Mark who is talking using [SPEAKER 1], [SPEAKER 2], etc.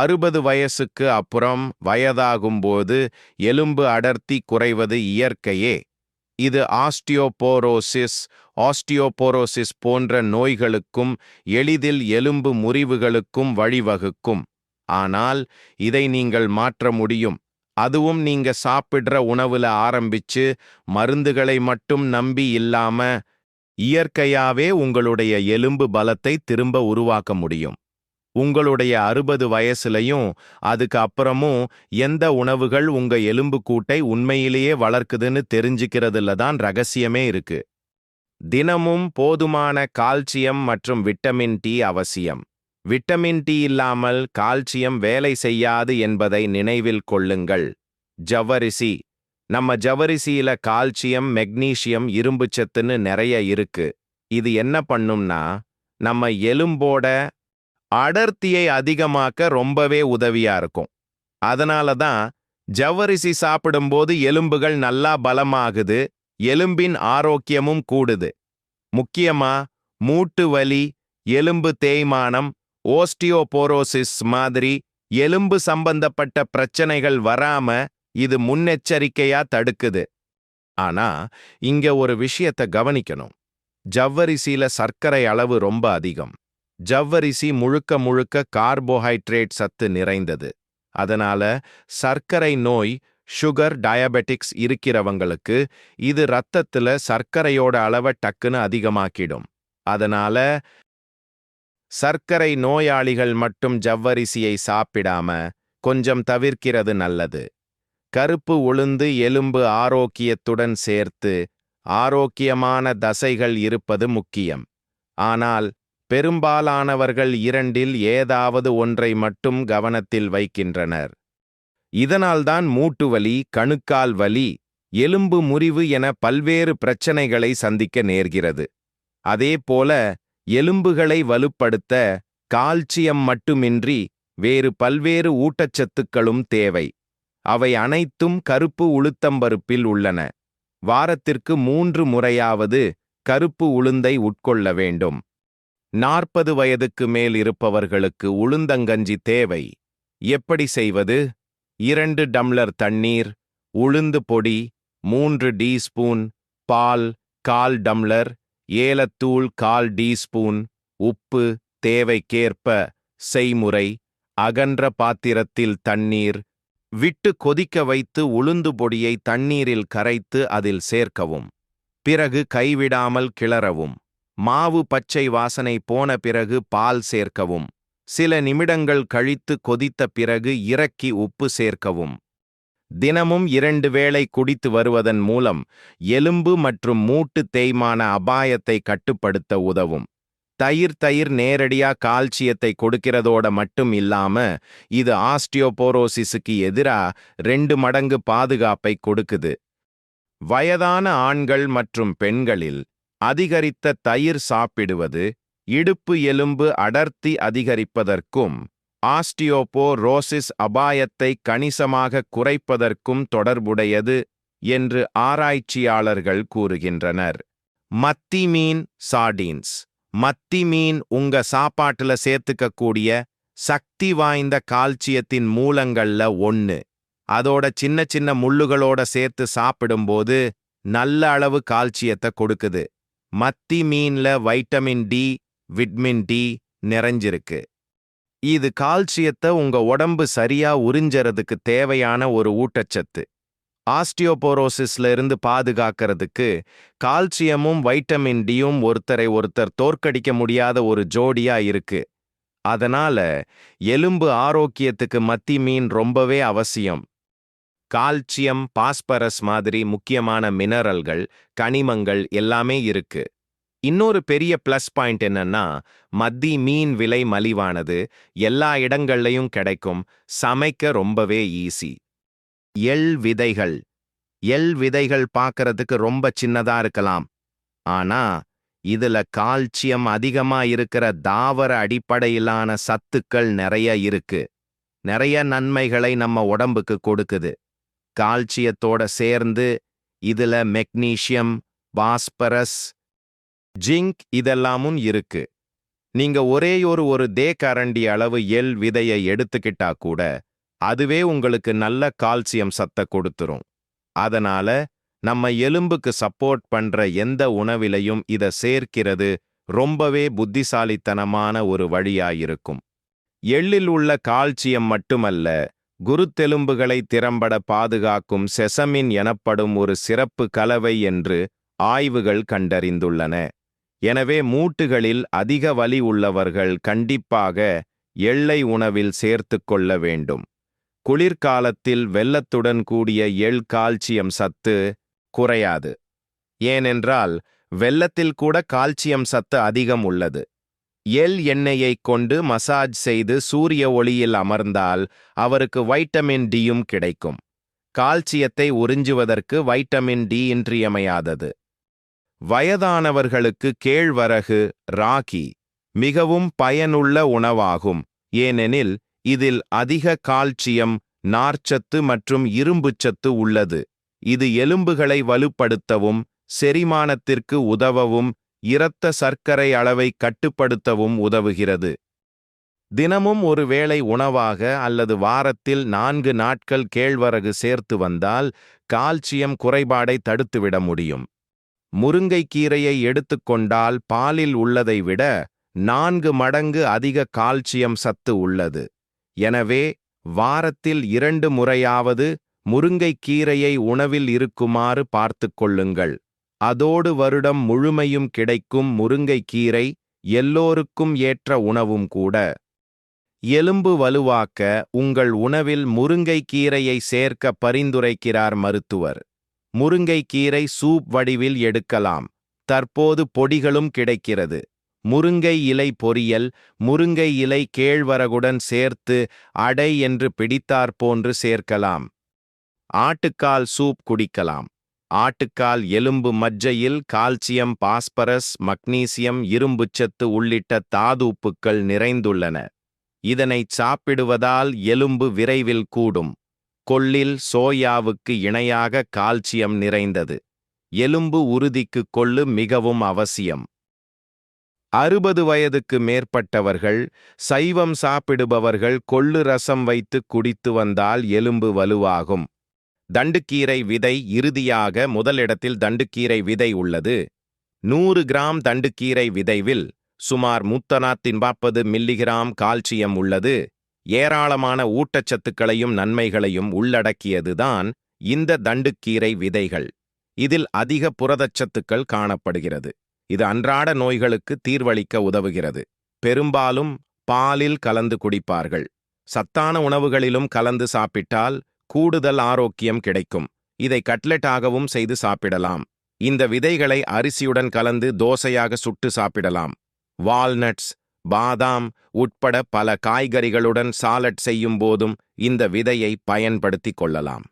[SPEAKER 1] அறுபது வயசுக்கு அப்புறம் வயதாகும்போது எலும்பு அடர்த்தி குறைவது இயற்கையே. இது ஆஸ்டியோபோரோசிஸ் ஆஸ்டியோபோரோசிஸ் போன்ற நோய்களுக்கும் எளிதில் எலும்பு முறிவுகளுக்கும் வழிவகுக்கும். ஆனால் இதை நீங்கள் மாற்ற முடியும். அதுவும் நீங்க சாப்பிடுற உணவுல ஆரம்பிச்சு மருந்துகளை மட்டும் நம்பி இல்லாம இயற்கையாவே உங்களுடைய எலும்பு பலத்தை திரும்ப உருவாக்க முடியும். உங்களுடைய அறுபது வயசுலயும் அதுக்கு அப்புறமும் எந்த உணவுகள் உங்க எலும்பு கூட்டை உண்மையிலேயே வளர்க்குதுன்னு தெரிஞ்சுக்கிறதுல தான் ரகசியமே இருக்கு. தினமும் போதுமான கால்சியம் மற்றும் விட்டமின் டி அவசியம். விட்டமின் டி இல்லாமல் கால்சியம் வேலை செய்யாது என்பதை நினைவில் கொள்ளுங்கள். ஜவ்வரிசி. நம்ம ஜவ்வரிசியில கால்சியம் மெக்னீசியம் இரும்புச்சத்துன்னு நிறைய இருக்கு. இது என்ன பண்ணும்னா நம்ம எலும்போட அடர்த்தியை அதிகமாக்க ரொம்பவே உதவியா இருக்கும். அதனால தான் ஜவ்வரிசி சாப்பிடும்போது எலும்புகள் நல்லா பலமாகுது எலும்பின் ஆரோக்கியமும் கூடுது. முக்கியமா மூட்டு வலி எலும்பு தேய்மானம் ஓஸ்டியோபோரோசிஸ் மாதிரி எலும்பு சம்பந்தப்பட்ட பிரச்சனைகள் வராம இது முன்னெச்சரிக்கையா தடுக்குது. ஆனா இங்க ஒரு விஷயத்த கவனிக்கணும். ஜவ்வரிசியில சர்க்கரை அளவு ரொம்ப அதிகம். ஜவ்வரிசி முழுக்க முழுக்க கார்போஹைட்ரேட் சத்து நிறைந்தது. அதனால சர்க்கரை நோய் சுகர் டயபெட்டிக்ஸ் இருக்கிறவங்களுக்கு இது ரத்தத்துல சர்க்கரையோட அளவை டக்குன்னு அதிகமாக்கிடும். அதனால சர்க்கரை நோயாளிகள் மட்டும் ஜவ்வரிசியை சாப்பிடாம கொஞ்சம் தவிர்க்கிறது நல்லது. கருப்பு உளுந்து எலும்பு ஆரோக்கியத்துடன் சேர்த்து ஆரோக்கியமான தசைகள் இருப்பது முக்கியம். ஆனால் பெரும்பாலானவர்கள் இரண்டில் ஏதாவது ஒன்றை மட்டும் கவனத்தில் வைக்கின்றனர். இதனால்தான் மூட்டு வலி கணுக்கால் வலி எலும்பு முறிவு என பல்வேறு பிரச்சனைகளை சந்திக்க நேர்கிறது. அதேபோல எலும்புகளை வலுப்படுத்த கால்சியம் மட்டுமின்றி வேறு பல்வேறு ஊட்டச்சத்துக்களும் தேவை. அவை அனைத்தும் கருப்பு உளுத்தம்பருப்பில் உள்ளன. வாரத்திற்கு மூன்று முறையாவது கருப்பு உளுந்தை உட்கொள்ள வேண்டும். நாற்பது வயதுக்கு மேல் இருப்பவர்களுக்கு உளுந்தங்கஞ்சி தேவை. எப்படி செய்வது? இரண்டு டம்ளர் தண்ணீர் உளுந்து பொடி மூன்று டீஸ்பூன் பால் கால் டம்ளர் ஏலத்தூள் கால் டீஸ்பூன் உப்பு தேவைக்கேற்ப செய்முறை அகன்ற பாத்திரத்தில் தண்ணீர் விட்டு கொதிக்க வைத்து உளுந்து பொடியை தண்ணீரில் கரைத்து அதில் சேர்க்கவும். பிறகு கைவிடாமல் கிளறவும். மாவு பச்சை வாசனை போன பிறகு பால் சேர்க்கவும். சில நிமிடங்கள் கழித்து கொதித்த பிறகு இறக்கி உப்பு சேர்க்கவும். தினமும் இரண்டு வேளை குடித்து வருவதன் மூலம் எலும்பு மற்றும் மூட்டு தேய்மான அபாயத்தை கட்டுப்படுத்த உதவும். தயிர் தயிர் நேரடியா கால்சியத்தை கொடுக்கிறதோட மட்டும் இல்லாம இது ஆஸ்டியோபோரோசிஸுக்கு எதிரா ரெண்டு மடங்கு பாதுகாப்பை கொடுக்குது. வயதான ஆண்கள் மற்றும் பெண்களில் அதிகரித்த தயிர் சாப்பிடுவது இடுப்பு எலும்பு அடர்த்தி அதிகரிப்பதற்கும் ஆஸ்டியோபோரோசிஸ் அபாயத்தை கணிசமாக குறைப்பதற்கும் தொடர்புடையது என்று ஆராய்ச்சியாளர்கள் கூறுகின்றனர். மத்தி மீன் சார்டீன்ஸ். மத்தி மீன் உங்க சாப்பாட்டுல சேர்த்துக்கக்கூடிய சக்தி வாய்ந்த கால்சியத்தின் மூலங்கள்ல ஒன்னு அதோட சின்ன சின்ன முள்ளுகளோட சேர்த்து சாப்பிடும்போது நல்ல அளவு கால்சியத்தை கொடுக்குது. மத்தி மீன்ல வைட்டமின் டி விட்மின் டி நிறைஞ்சிருக்கு. இது கால்சியத்தை உங்க உடம்பு சரியா உறிஞ்சறதுக்கு தேவையான ஒரு ஊட்டச்சத்து. ஆஸ்டியோபோரோசிஸ்ல இருந்து பாதுகாக்கிறதுக்கு கால்சியமும் வைட்டமின் டியும் ஒருத்தரை ஒருத்தர் தோற்கடிக்க முடியாத ஒரு ஜோடியா இருக்கு. அதனால எலும்பு ஆரோக்கியத்துக்கு மத்தி மீன் ரொம்பவே அவசியம். கால்சியம் பாஸ்பரஸ் மாதிரி முக்கியமான மினரல்கள் கனிமங்கள் எல்லாமே இருக்கு. இன்னொரு பெரிய ப்ளஸ் பாயிண்ட் என்னன்னா மத்தி மீன் விலை மலிவானது எல்லா இடங்கள்லையும் கிடைக்கும் சமைக்க ரொம்பவே ஈஸி. எள் விதைகள். எள் விதைகள் பார்க்கறதுக்கு ரொம்ப சின்னதா இருக்கலாம். ஆனா இதுல கால்சியம் அதிகமா இருக்கிற தாவர அடிப்படையிலான சத்துக்கள் நிறைய இருக்கு. நிறைய நன்மைகளை நம்ம உடம்புக்கு கொடுக்குது. கால்சியத்தோட சேர்ந்து இதுல மெக்னீசியம் பாஸ்பரஸ் ஜிங்க் இதெல்லாமும் இருக்கு. நீங்க ஒரேயொரு ஒரு தே கரண்டி அளவு எள் விதையை எடுத்துக்கிட்டா கூட அதுவே உங்களுக்கு நல்ல கால்சியம் சத்த கொடுத்துரும். அதனால நம்ம எலும்புக்கு சப்போர்ட் பண்ற எந்த உணவிலையும் இத சேர்க்கிறது ரொம்பவே புத்திசாலித்தனமான ஒரு வழியாயிருக்கும். எள்ளில் உள்ள கால்சியம் மட்டுமல்ல குருத்தெலும்புகளை திறம்பட பாதுகாக்கும் செசமின் எனப்படும் ஒரு சிறப்பு கலவை என்று ஆய்வுகள் கண்டறிந்துள்ளன. எனவே மூட்டுகளில் அதிக வலி உள்ளவர்கள் கண்டிப்பாக எள்ளை உணவில் சேர்த்துக் கொள்ள வேண்டும். குளிர்காலத்தில் வெள்ளத்துடன் கூடிய எள் கால்சியம் சத்து குறையாது. ஏனென்றால் வெள்ளத்தில் கூட கால்சியம் சத்து அதிகம் உள்ளது. எல் எண்ணெயைக் கொண்டு மசாஜ் செய்து சூரிய ஒளியில் அமர்ந்தால் அவருக்கு வைட்டமின் டியும் கிடைக்கும். கால்சியத்தை உறிஞ்சுவதற்கு வைட்டமின் டி இன்றியமையாதது. வயதானவர்களுக்கு கேழ்வரகு ராகி மிகவும் பயனுள்ள உணவாகும். ஏனெனில் இதில் அதிக கால்சியம் நார்ச்சத்து மற்றும் இரும்புச்சத்து உள்ளது. இது எலும்புகளை வலுப்படுத்தவும் செரிமானத்திற்கு உதவவும் இரத்த சர்க்கரை அளவை கட்டுப்படுத்தவும் உதவுகிறது. தினமும் ஒரு வேளை உணவாக அல்லது வாரத்தில் நான்கு நாட்கள் கேழ்வரகு சேர்த்து வந்தால் கால்சியம் குறைபாடை தடுத்துவிட முடியும். முருங்கைக்கீரையை எடுத்துக்கொண்டால் பாலில் உள்ளதை விட நான்கு மடங்கு அதிக கால்சியம் சத்து உள்ளது. எனவே வாரத்தில் இரண்டு முறையாவது முருங்கைக்கீரையை உணவில் இருக்குமாறு பார்த்துக் கொள்ளுங்கள். அதோடு வருடம் முழுமையும் கிடைக்கும் முருங்கைக்கீரை எல்லோருக்கும் ஏற்ற உணவும் கூட. எலும்பு வலுவாக்க உங்கள் உணவில் முருங்கைக்கீரையை சேர்க்க பரிந்துரைக்கிறார் மருத்துவர். முருங்கைக்கீரை சூப் வடிவில் எடுக்கலாம். தற்போது பொடிகளும் கிடைக்கிறது. முருங்கை இலை பொரியல் முருங்கை இலை கேழ்வரகுடன் சேர்த்து அடை என்று பிடித்தாற்போன்று சேர்க்கலாம். ஆட்டுக்கால் சூப் குடிக்கலாம். ஆட்டுக்கால் எலும்பு மஜ்ஜையில் கால்சியம் பாஸ்பரஸ் மக்னீசியம் இரும்புச்சத்து உள்ளிட்ட தாதுப்புக்கள் நிறைந்துள்ளன. இதனைச் சாப்பிடுவதால் எலும்பு விரைவில் கூடும். கொள்ளில் சோயாவுக்கு இணையாக கால்சியம் நிறைந்தது. எலும்பு உறுதிக்கு கொள்ளு மிகவும் அவசியம். அறுபது வயதுக்கு மேற்பட்டவர்கள் சைவம் சாப்பிடுபவர்கள் கொள்ளு ரசம் வைத்து குடித்து வந்தால் எலும்பு வலுவாகும். தண்டுக்கீரை விதை இறுதியாக முதலிடத்தில் தண்டுக்கீரை விதை உள்ளது. நூறு கிராம் தண்டுக்கீரை விதைவில் சுமார் முத்தனாத்தின் பாப்பது மில்லிகிராம் கால்சியம் உள்ளது. ஏராளமான ஊட்டச்சத்துக்களையும் நன்மைகளையும் உள்ளடக்கியதுதான் இந்த தண்டுக்கீரை விதைகள். இதில் அதிக புரதச்சத்துக்கள் காணப்படுகிறது. இது அன்றாட நோய்களுக்கு தீர்வளிக்க உதவுகிறது. பெரும்பாலும் பாலில் கலந்து குடிப்பார்கள். சத்தான உணவுகளிலும் கலந்து சாப்பிட்டால் கூடுதல் ஆரோக்கியம் கிடைக்கும். இதை கட்லெட்டாகவும் செய்து சாப்பிடலாம். இந்த விதைகளை அரிசியுடன் கலந்து தோசையாக சுட்டு சாப்பிடலாம். வால்நட்ஸ் பாதாம் உட்பட பல காய்கறிகளுடன் சாலட் செய்யும் போதும் இந்த விதையை பயன்படுத்திக் கொள்ளலாம்.